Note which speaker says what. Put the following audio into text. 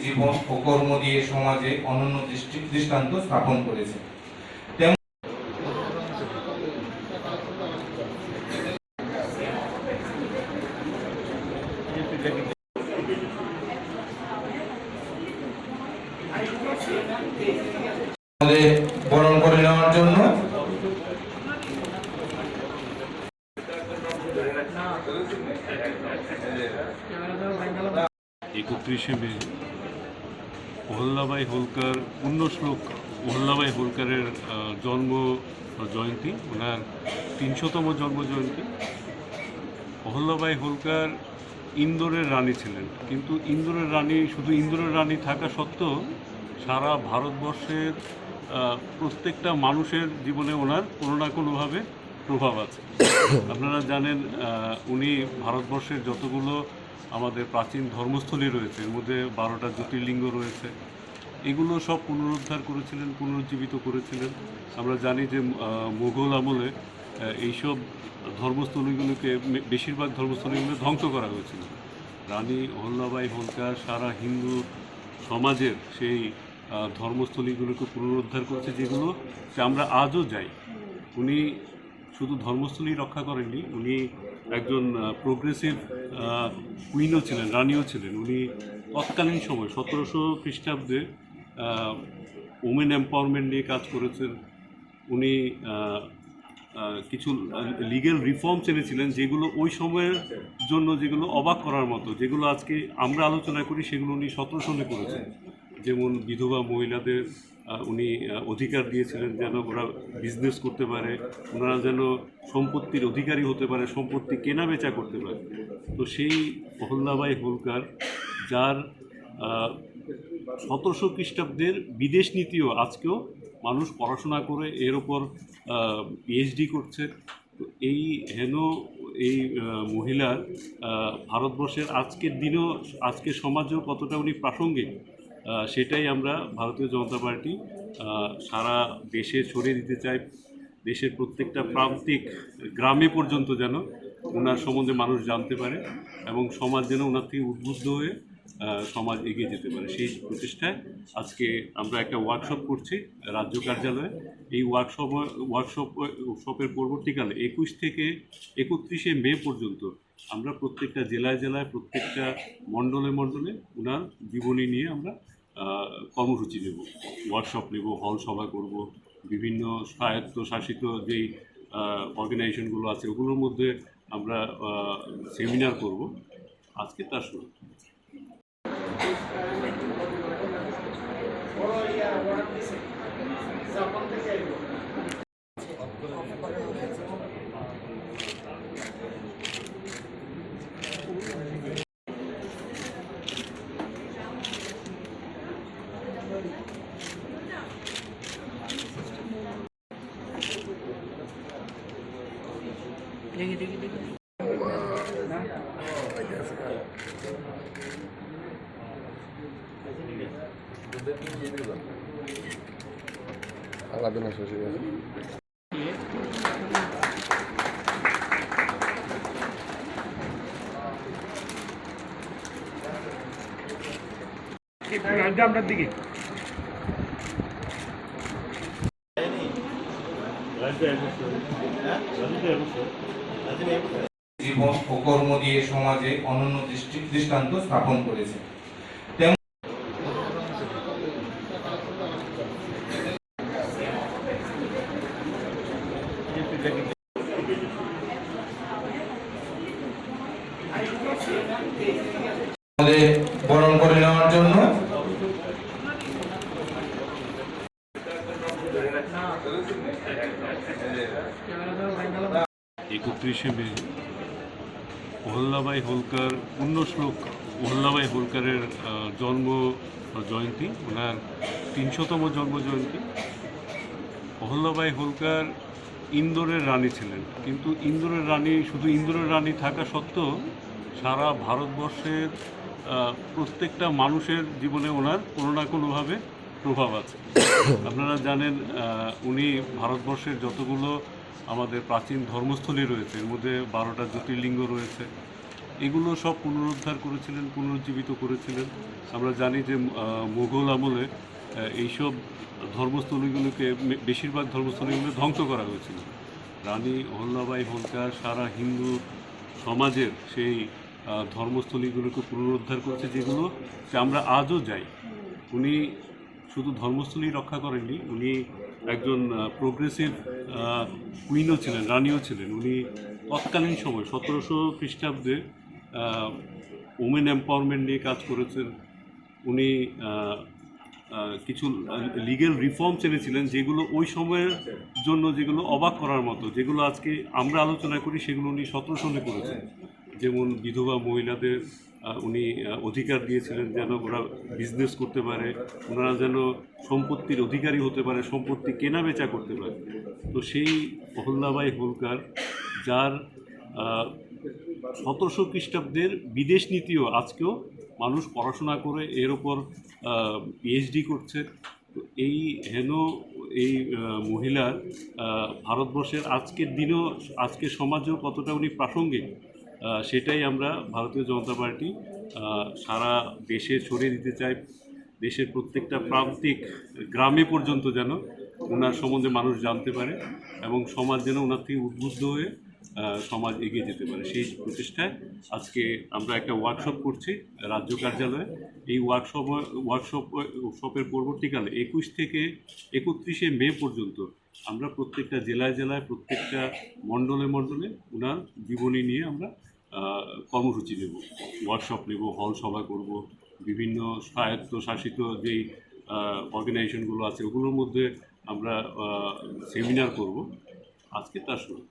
Speaker 1: জীবন ও কর্ম দিয়ে সমাজে অনন্য দৃষ্টান্ত স্থাপন করেছে। নেওয়ার জন্য।
Speaker 2: একত্রিশে মে অহল্যাবাই হোলকার পূর্ণ শ্লোক অহল্যাবাই হোলকারের জন্ম জয়ন্তী, ওনার তিনশোতম জন্ম জয়ন্তী। অহল্যাবাই হোলকার ইন্দোরের রানী ছিলেন, কিন্তু ইন্দোরের রানী, শুধু ইন্দোরের রানী থাকা সত্ত্বেও সারা ভারতবর্ষের প্রত্যেকটা মানুষের জীবনে ওনার কোনো না কোনোভাবে প্রভাব আছে। আপনারা জানেন উনি ভারতবর্ষের যতগুলো আমাদের প্রাচীন ধর্মস্থলী রয়েছে, এর মধ্যে বারোটা জ্যোতির্লিঙ্গ রয়েছে, এগুলো সব পুনরুদ্ধার করেছিলেন, পুনরুজ্জীবিত করেছিলেন। আমরা জানি যে মুঘল আমলে এইসব ধর্মস্থলীগুলোকে বেশিরভাগ ধর্মস্থলীগুলো ধ্বংস করা হয়েছিল। রানী অহল্যাবাই হোলকার সারা হিন্দু সমাজের সেই ধর্মস্থলীগুলোকে পুনরুদ্ধার করেছে যেগুলো, যে আমরা আজও যাই। উনি শুধু ধর্মস্থলী রক্ষা করেননি, উনি একজন প্রোগ্রেসিভ কুইনও ছিলেন, রানীও ছিলেন। উনি তৎকালীন সময়, সতেরোশো খ্রিস্টাব্দে ওমেন এম্পাওয়ারমেন্ট নিয়ে কাজ করেছেন। উনি কিছু লিগেল রিফর্মস এনেছিলেন যেগুলো ওই সময়ের জন্য যেগুলো অবাক করার মতো, যেগুলো আজকে আমরা আলোচনা করি সেগুলো উনি সতেরো সনে করেছেন। যেমন বিধবা মহিলাদের উনি অধিকার দিয়েছিলেন যেন ওরা বিজনেস করতে পারে, ওনারা যেন সম্পত্তির অধিকারী হতে পারে, সম্পত্তি কেনা বেচা করতে পারে। তো সেই অহল্যাবাই হোলকার, যার সতেরোশো খ্রিস্টাব্দের বিদেশ নীতিও আজকেও মানুষ পড়াশোনা করে, এর ওপর পিএইচডি করছে। তো এই হেন এই মহিলার ভারতবর্ষের আজকের দিনেও, আজকের সমাজেও কতটা উনি প্রাসঙ্গিক সেটাই আমরা ভারতীয় জনতা পার্টি সারা দেশে ছড়িয়ে দিতে চাই। দেশের প্রত্যেকটা প্রান্তিক গ্রামে পর্যন্ত যেন ওনার সম্বন্ধে মানুষ জানতে পারে এবং সমাজ যেন ওনার থেকে উদ্বুদ্ধ হয়ে সমাজ এগিয়ে যেতে পারে। সেই প্রচেষ্টায় আজকে আমরা একটা ওয়ার্কশপ করছি রাজ্য কার্যালয়ে। এই ওয়ার্কশপ ওয়ার্কশপ শপের পরবর্তীকালে একুশ থেকে একত্রিশে মে পর্যন্ত আমরা প্রত্যেকটা জেলায় জেলায়, প্রত্যেকটা মণ্ডলে মণ্ডলে ওনার জীবনী নিয়ে আমরা কর্মসূচি নেব ওয়ার্কশপ নেব হল সভা করব, বিভিন্ন স্বায়ত্তশাসিত যেই অর্গানাইজেশনগুলো আছে, ওগুলোর মধ্যে আমরা সেমিনার করব। আজকে তার শুরু।
Speaker 3: দেখি দেখি দেখি
Speaker 4: আলাদা না শ্বশুর আছে
Speaker 5: আপনার দিকে
Speaker 1: জীবন ও কর্ম দিয়ে সমাজে অনন্য দৃষ্টি- দৃষ্টান্ত স্থাপন করেছে।
Speaker 2: একত্রিশে মে অহল্যাবাই হোলকার পূর্ণ শ্লোক অহল্যাবাই হোলকারের জন্ম জয়ন্তী, ওনার তিনশোতম জন্ম জয়ন্তী। অহল্যাবাই হোলকার ইন্দোরের রানী ছিলেন, কিন্তু ইন্দোরের রানী, শুধু ইন্দোরের রানী থাকা সত্ত্বেও সারা ভারতবর্ষের প্রত্যেকটা মানুষের জীবনে ওনার কোনো না কোনোভাবে প্রভাব আছে আপনারা জানেন উনি ভারতবর্ষের যতগুলো আমাদের প্রাচীন ধর্মস্থলী রয়েছে, এর মধ্যে বারোটা জ্যোতির্লিঙ্গ রয়েছে, এগুলো সব পুনরুদ্ধার করেছিলেন, পুনরুজ্জীবিত করেছিলেন। আমরা জানি যে মুঘল আমলে এইসব ধর্মস্থলীগুলোকে বেশিরভাগ ধর্মস্থলীগুলো ধ্বংস করা হয়েছিল। রানী অহল্যাবাই হোলকার সারা হিন্দু সমাজের সেই ধর্মস্থলীগুলোকে পুনরুদ্ধার করেছে, যেগুলো আমরা আজও যাই। উনি শুধু ধর্মস্থলী রক্ষা করেননি, উনি একজন প্রোগ্রেসিভ কুইনও ছিলেন, রানীও ছিলেন। উনি তৎকালীন সময়, সতেরোশো খ্রিস্টাব্দে ওমেন এম্পাওয়ারমেন্ট নিয়ে কাজ করেছেন। উনি কিছু লিগেল রিফর্মস এনেছিলেন, যেগুলো ওই সময়ের জন্য, যেগুলো অবাক করার মতো, যেগুলো আজকে আমরা আলোচনা করি, সেগুলো উনি সতেরো সনে করেছেন। যেমন বিধবা মহিলাদের উনি অধিকার দিয়েছিলেন যেন ওরা বিজনেস করতে পারে, ওনারা যেন সম্পত্তির অধিকারী হতে পারে, সম্পত্তি কেনা বেচা করতে পারে। তো সেই অহল্যাবাই হোলকার, যার সতেরোশো খ্রিস্টাব্দের বিদেশ নীতিও আজকেও মানুষ পড়াশোনা করে এর ওপর পিএইচডি করছে। তো এই হেন এই মহিলার ভারতবর্ষের আজকের দিনেও, আজকের সমাজেও কতটা উনি প্রাসঙ্গিক সেটাই আমরা ভারতীয় জনতা পার্টি সারা দেশে ছড়িয়ে দিতে চাই। দেশের প্রত্যেকটা প্রান্তিক গ্রামে পর্যন্ত যেন ওনার সম্বন্ধে মানুষ জানতে পারে এবং সমাজ যেন ওনার থেকে উদ্বুদ্ধ হয়ে সমাজ এগিয়ে যেতে পারে। সেই প্রচেষ্টায় আজকে আমরা একটা ওয়ার্কশপ করছি রাজ্য কার্যালয়ে। এই ওয়ার্কশপ ওয়ার্কশপ শপের পরবর্তীকালে একুশ থেকে একত্রিশে মে পর্যন্ত আমরা প্রত্যেকটা জেলায় জেলায়, প্রত্যেকটা মণ্ডলে মণ্ডলে ওনার জীবনী নিয়ে আমরা কর্মসূচি নেব ওয়ার্কশপ নেব হল সভা করব, বিভিন্ন স্বায়ত্তশাসিত যেই অর্গানাইজেশনগুলো আছে, ওগুলোর মধ্যে আমরা সেমিনার করব। আজকে তার শুরু।